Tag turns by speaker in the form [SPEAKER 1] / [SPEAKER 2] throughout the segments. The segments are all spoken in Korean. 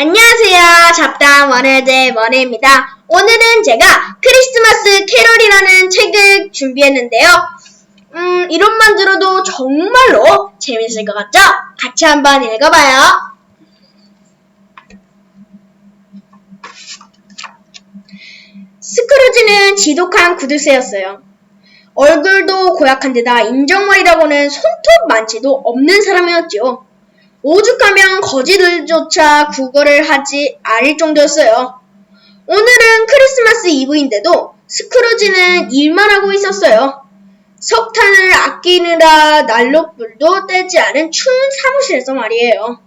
[SPEAKER 1] 안녕하세요. 잡담 원해대 원해입니다. 오늘은 제가 크리스마스 캐롤이라는 책을 준비했는데요. 음, 이름만 들어도 정말로 재밌을 것 같죠? 같이 한번 읽어봐요. 스크루지는 지독한 구두쇠였어요. 얼굴도 고약한 데다 인정머리라고는 손톱 만치도 없는 사람이었지요. 오죽하면 거지들조차 구걸을 하지 않을 정도였어요. 오늘은 크리스마스 이브인데도 스크루지는 일만 하고 있었어요. 석탄을 아끼느라 난로불도 떼지 않은 추운 사무실에서 말이에요.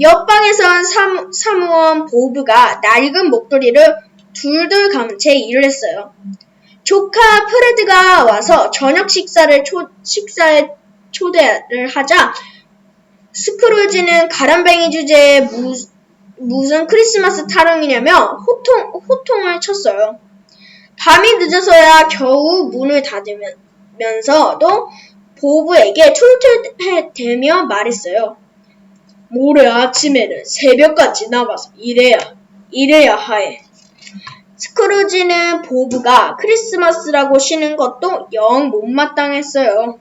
[SPEAKER 1] 옆방에선 사무, 사무원 보브가 낡은 목도리를 둘둘 감은 채 일을 했어요. 조카 프레드가 와서 저녁 식사를 초, 식사에 초대를 하자 스크루지는 가람뱅이 주제에 무, 무슨 크리스마스 타령이냐며 호통, 호통을 쳤어요. 밤이 늦어서야 겨우 문을 닫으면서도 보브에게 툴툴대며 말했어요. 모레 아침에는 새벽까지 나가서 일해야, 일해야 하에. 스크루지는 보브가 크리스마스라고 쉬는 것도 영 못마땅했어요.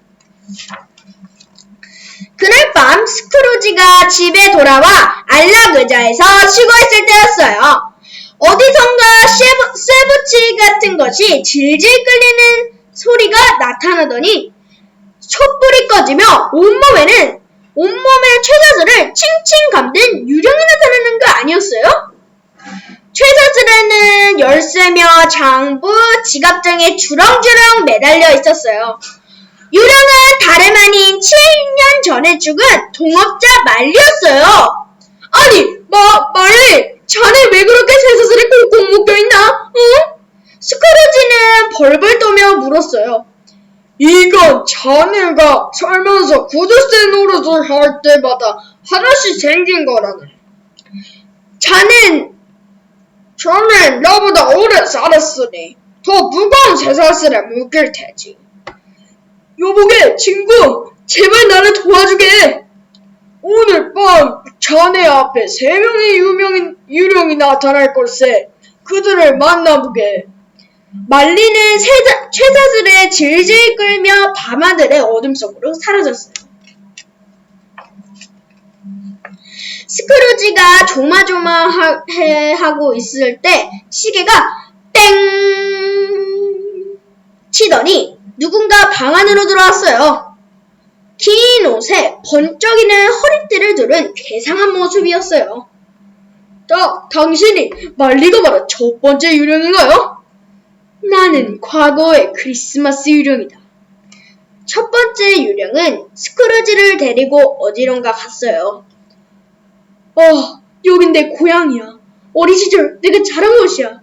[SPEAKER 1] 그날 밤 스크루지가 집에 돌아와 안락 의자에서 쉬고 있을 때였어요. 어디선가 세부, 세부치 같은 것이 질질 끌리는 소리가 나타나더니 촛불이 꺼지며 온몸에는 온몸에 최사슬을 칭칭 감는 유령이 나타나는 거 아니었어요? 최사슬에는 열쇠며 장부, 지갑 등에 주렁주렁 매달려 있었어요. 유령은 다름 아닌 7년 전에 죽은 동업자 말리였어요. 아니, 마, 말리! 자네 왜 그렇게 쇠사슬에 꽁꽁 묶여있나? 응? 스크루지는 벌벌 떠며 물었어요.
[SPEAKER 2] 이건 자네가 살면서 구두쇠 노릇을 할 때마다 하나씩 생긴 거라네.
[SPEAKER 1] 자는
[SPEAKER 2] 자네 나보다 오래 살았으니 더 무거운 쇠사슬에 묶일 테지. 여보게 친구 제발 나를 도와주게. 오늘 밤 자네 앞에 세 명의 유명인 유령이 나타날 걸세. 그들을 만나보게.
[SPEAKER 1] 말리는 쇠자- 쇠사슬에 질질 끌며 밤하늘의 어둠 속으로 사라졌어요. 스크루지가 조마조마해 하고 있을 때 시계가 땡 치더니 누군가 방 안으로 들어왔어요. 긴 옷에 번쩍이는 허리띠를 두른 괴상한 모습이었어요.
[SPEAKER 2] 자, 당신이 말리가 말한 첫 번째 유령인가요?
[SPEAKER 1] 나는 과거의 크리스마스 유령이다. 첫 번째 유령은 스크루지를 데리고 어디론가 갔어요.
[SPEAKER 2] 어, 여긴 내 고향이야. 어린 시절 내가 자란 곳이야.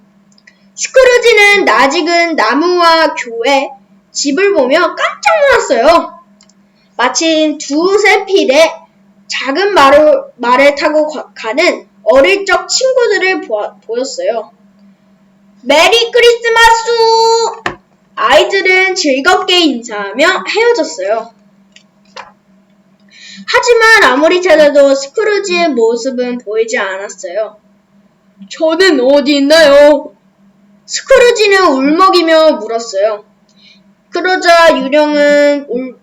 [SPEAKER 1] 스크루지는 낯익은 나무와 교회, 집을 보며 깜짝 놀랐어요. 마침 두세 필의 작은 말을, 말을 타고 가- 가는 어릴 적 친구들을 보아- 보였어요. 메리 크리스마스! 아이들은 즐겁게 인사하며 헤어졌어요. 하지만 아무리 찾아도 스크루지의 모습은 보이지 않았어요.
[SPEAKER 2] 저는 어디 있나요?
[SPEAKER 1] 스크루지는 울먹이며 물었어요. 그러자 유령은 울,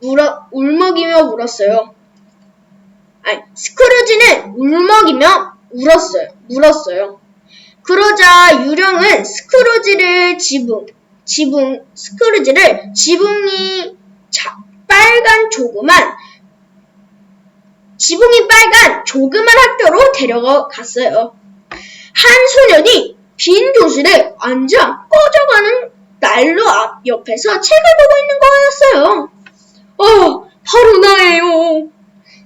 [SPEAKER 1] 물어, 울먹이며 물었어요. 아니, 스크루지는 울먹이며 울었어요. 물었어요. 그러자 유령은 스크루지를 지붕, 지붕, 스크루지를 지붕이 자, 빨간 조그만, 지붕이 빨간 조그만 학교로 데려갔어요. 한 소년이 빈 교실에 앉아 꺼져가는 난로 앞 옆에서 책을 보고 있는 거였어요.
[SPEAKER 2] 어, 바로 나예요.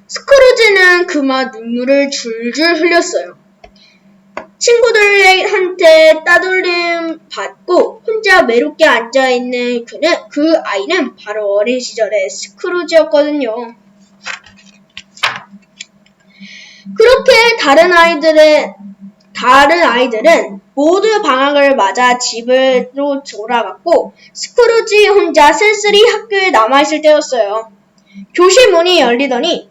[SPEAKER 1] 스크루지는 그만 눈물을 줄줄 흘렸어요. 친구들한테 따돌림 받고 혼자 외롭게 앉아있는 그는, 그 아이는 바로 어린 시절의 스크루지였거든요. 그렇게 다른 아이들의 다른 아이들은 모두 방학을 맞아 집으로 돌아갔고 스크루지 혼자 쓸쓸히 학교에 남아있을 때였어요. 교실 문이 열리더니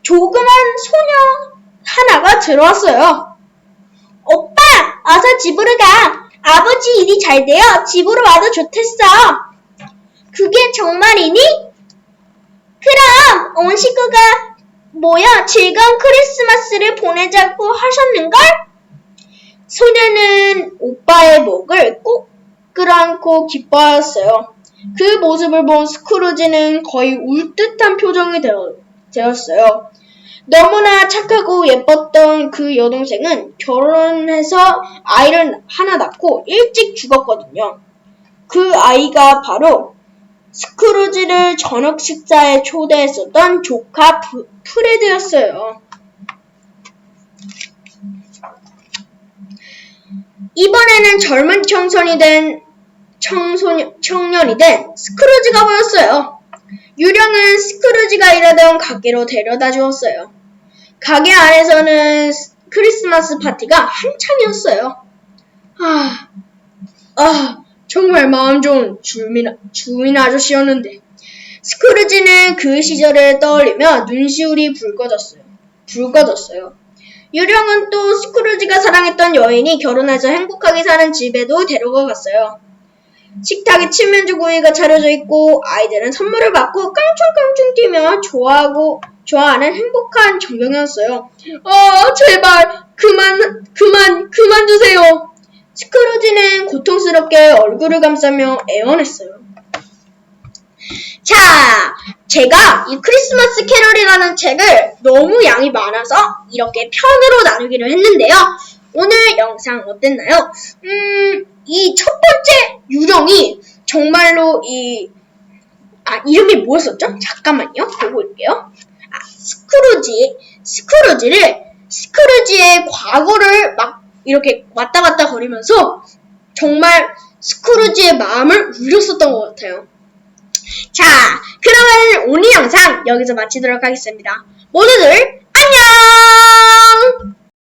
[SPEAKER 1] 조그만 소녀 하나가
[SPEAKER 2] 들어왔어요.
[SPEAKER 1] 오빠, 어서 집으로 가. 아버지 일이 잘 되어 집으로 와도 좋댔어. 그게 정말이니? 그럼 온 식구가 모여 즐거운 크리스마스를 보내자고 하셨는걸?
[SPEAKER 2] 소녀는 오빠의 목을 꼭 끌어안고 기뻐하였어요. 그 모습을 본 스크루지는 거의 울 듯한 표정이 되었어요. 너무나 착하고 예뻤던 그 여동생은 결혼해서 아이를 하나 낳고 일찍 죽었거든요. 그 아이가 바로 스크루지를 저녁 식사에 초대했었던 조카 프, 프레드였어요. 이번에는 젊은 청소년이 된 청소년, 청년이 된 스크루지가 보였어요. 유령은 스크루지가 일하던 가게로 데려다 주었어요. 가게 안에서는 스- 크리스마스 파티가 한창이었어요. 아, 아, 정말 마음 좋은 주민, 주인 아저씨였는데. 스크루지는 그 시절을 떠올리며 눈시울이 붉어졌어요. 붉어졌어요. 유령은 또 스크루지가 사랑했던 여인이 결혼해서 행복하게 사는 집에도 데려가 갔어요. 식탁에 칠면조 구이가 차려져 있고 아이들은 선물을 받고 깡충깡충 뛰며 좋아하고 좋아하는 행복한 전경이었어요. 아 제발 그만 그만 그만 주세요. 스크루지는 고통스럽게 얼굴을 감싸며 애원했어요.
[SPEAKER 1] 자, 제가 이 크리스마스 캐럴이라는 책을 너무 양이 많아서 이렇게 편으로 나누기로 했는데요. 오늘 영상 어땠나요?
[SPEAKER 2] 음, 이 첫 번째 유령이 정말로 이, 아, 이름이 뭐였었죠? 잠깐만요. 보고 올게요. 아, 스크루지. 스크루지를, 스크루지의 과거를 막 이렇게 왔다 갔다 거리면서 정말 스크루지의 마음을 울렸었던 것 같아요.
[SPEAKER 1] 자, 그러면 오늘 영상 여기서 마치도록 하겠습니다. 모두들 안녕!